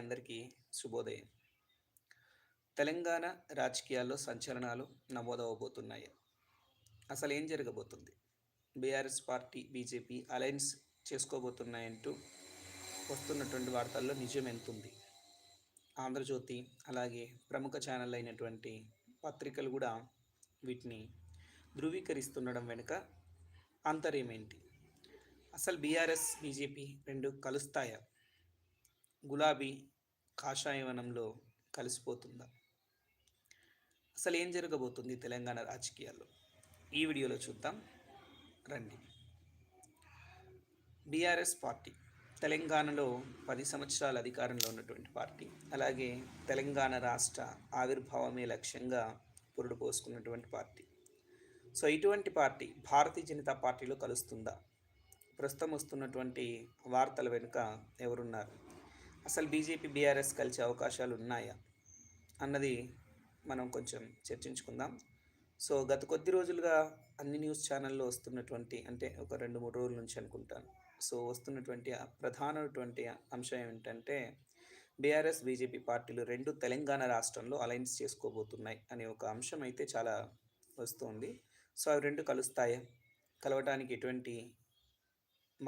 అందరికీ శుభోదయం. తెలంగాణ రాజకీయాల్లో సంచలనాలు నమోదవబోతున్నాయి. అసలు ఏం జరగబోతుంది? బీఆర్ఎస్ పార్టీ బీజేపీ అలయన్స్ చేసుకోబోతున్నాయంటూ వస్తున్నటువంటి వార్తల్లో నిజం ఎంతుంది. ఆంధ్రజ్యోతి అలాగే ప్రముఖ ఛానల్ అయినటువంటి పత్రికలు కూడా వీటిని ధృవీకరిస్తుండడం వెనుక అంతర్యమేంటి అసలు బీఆర్ఎస్ బీజేపీ రెండు కలుస్తాయా? గులాబీ కాషాయవనంలో కలిసిపోతుందా? అసలు ఏం జరగబోతుంది తెలంగాణ రాజకీయాల్లో? ఈ వీడియోలో చూద్దాం. రండి. బీఆర్ఎస్ పార్టీ తెలంగాణలో పది సంవత్సరాల అధికారంలో ఉన్నటువంటి పార్టీ అలాగే తెలంగాణ రాష్ట్ర ఆవిర్భావమే లక్ష్యంగా పురుడు పోసుకున్నటువంటి పార్టీ. సో ఇటువంటి పార్టీ భారతీయ జనతా పార్టీలో కలుస్తుందా? ప్రస్తుతం వస్తున్నటువంటి వార్తల వెనుక ఎవరున్నారు? అసలు బీజేపీ బీఆర్ఎస్ కలిసే అవకాశాలు ఉన్నాయా అన్నది మనం కొంచెం చర్చించుకుందాం. సో గత కొద్ది రోజులుగా అన్ని న్యూస్ ఛానల్లో వస్తున్నటువంటి అంటే ఒక రెండు మూడు రోజుల నుంచి అనుకుంటాను. సో వస్తున్నటువంటి ప్రధానటువంటి అంశం ఏమిటంటే బీఆర్ఎస్ బీజేపీ పార్టీలు రెండు తెలంగాణ రాష్ట్రంలో అలయన్స్ చేసుకోబోతున్నాయి అనే ఒక అంశం అయితే చాలా వస్తుంది. సో అవి రెండు కలుస్తాయా? కలవటానికి ఎటువంటి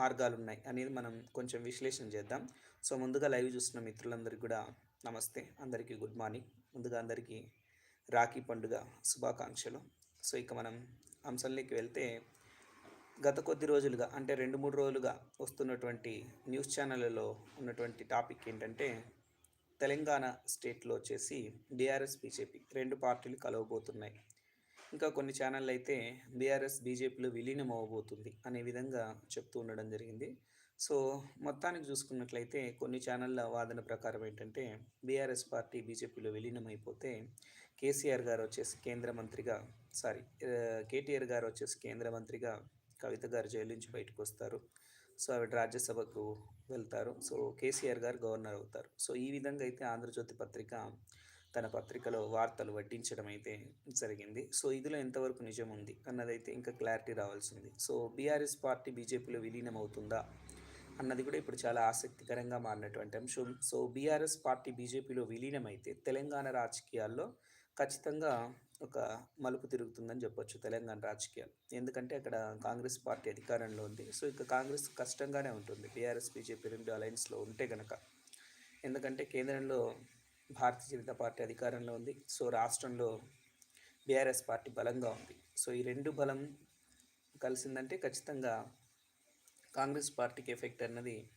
మార్గాలు ఉన్నాయి అనేది మనం కొంచెం విశ్లేషణ చేద్దాం. సో ముందుగా లైవ్ చూస్తున్న మిత్రులందరికీ కూడా నమస్తే. అందరికీ గుడ్ మార్నింగ్. ముందుగా అందరికీ రాఖీ పండుగ శుభాకాంక్షలు. సో ఇక మనం అంశంలోకి వెళ్తే గత కొద్ది రోజులుగా అంటే రెండు మూడు రోజులుగా వస్తున్నటువంటి న్యూస్ ఛానళ్ళలో ఉన్నటువంటి టాపిక్ ఏంటంటే తెలంగాణ స్టేట్లో వచ్చేసి డిఆర్ఎస్ బీజేపీ రెండు పార్టీలు కలవబోతున్నాయి. ఇంకా కొన్ని ఛానళ్ళు అయితే బీఆర్ఎస్ బీజేపీలో విలీనం అవ్వబోతుంది అనే విధంగా చెప్తూ ఉండడం జరిగింది. సో మొత్తానికి చూసుకున్నట్లయితే కొన్ని ఛానళ్ళ వాదన ప్రకారం ఏంటంటే బీఆర్ఎస్ పార్టీ బీజేపీలో విలీనం అయిపోతే కేసీఆర్ గారు వచ్చేసి కేంద్ర మంత్రిగా సారీ కేటీఆర్ గారు వచ్చేసి కేంద్ర మంత్రిగా కవిత గారు జైలు నుంచి బయటకు వస్తారు. సో ఆవిడ రాజ్యసభకు వెళ్తారు. సో కేసీఆర్ గారు గవర్నర్ అవుతారు. సో ఈ విధంగా అయితే ఆంధ్రజ్యోతి పత్రిక తన పత్రికలో వార్తలు వడ్డించడం అయితే జరిగింది. సో ఇందులో ఎంతవరకు నిజం ఉంది అన్నదైతే ఇంకా క్లారిటీ రావాల్సింది. సో బీఆర్ఎస్ పార్టీ బీజేపీలో విలీనం అవుతుందా అన్నది కూడా ఇప్పుడు చాలా ఆసక్తికరంగా మారినటువంటి అంశం. సో బీఆర్ఎస్ పార్టీ బీజేపీలో విలీనం అయితే తెలంగాణ రాజకీయాల్లో ఖచ్చితంగా ఒక మలుపు తిరుగుతుందని చెప్పొచ్చు తెలంగాణ రాజకీయాలు. ఎందుకంటే అక్కడ కాంగ్రెస్ పార్టీ అధికారంలో ఉంది. సో ఇక కాంగ్రెస్ కష్టంగానే ఉంటుంది. బీఆర్ఎస్ బీజేపీ రెండు అలయన్స్లో ఉంటే కనుక ఎందుకంటే కేంద్రంలో భారతీయ జనతా పార్టీ అధికారంలో ఉంది. సో రాష్ట్రంలో బీఆర్ఎస్ పార్టీ బలంగా ఉంది. సో ఈ రెండు బలం కలిసిందంటే ఖచ్చితంగా కాంగ్రెస్ పార్టీకి ఎఫెక్ట్ అన్నది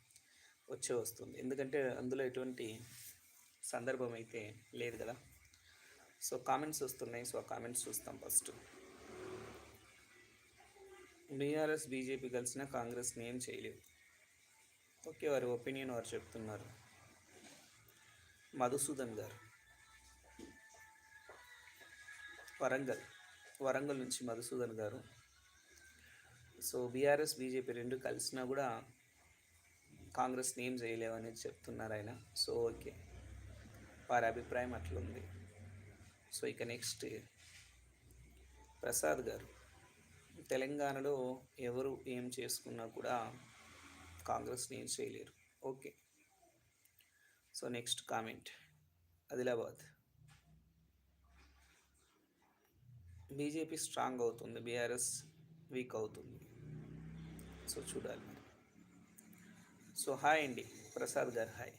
వచ్చే వస్తుంది. ఎందుకంటే అందులో ఎటువంటి సందర్భం అయితే లేదు కదా. సో కామెంట్స్ వస్తున్నాయి. సో ఆ కామెంట్స్ చూస్తాం ఫస్ట్. బీఆర్ఎస్ బీజేపీ కలిసిన కాంగ్రెస్ని ఏం చేయలేదు. ఓకే వారి ఒపీనియన్ వారు చెప్తున్నారు. మధుసూదన్ గారు. వరంగల్ వరంగల్ నుంచి మధుసూదన్ గారు. సో బీఆర్ఎస్ బీజేపీ రెండు కలిసినా కూడా కాంగ్రెస్ నేమ్ చేయలేవని చెప్తున్నారు ఆయన. So okay. వారి అభిప్రాయం అట్లుంది. సో ఇక నెక్స్ట్ ప్రసాద్ గారు. తెలంగాణలో ఎవరు ఏం చేసుకున్నా కూడా కాంగ్రెస్ ఏం చేయలేరు. Okay. So next comment. Adilabad. BJP strong అవుతుంది బీఆర్ఎస్ వీక్ అవుతుంది. సో చూడాలి మరి. సో హాయ్ అండి ప్రసాద్ గారు హాయ్.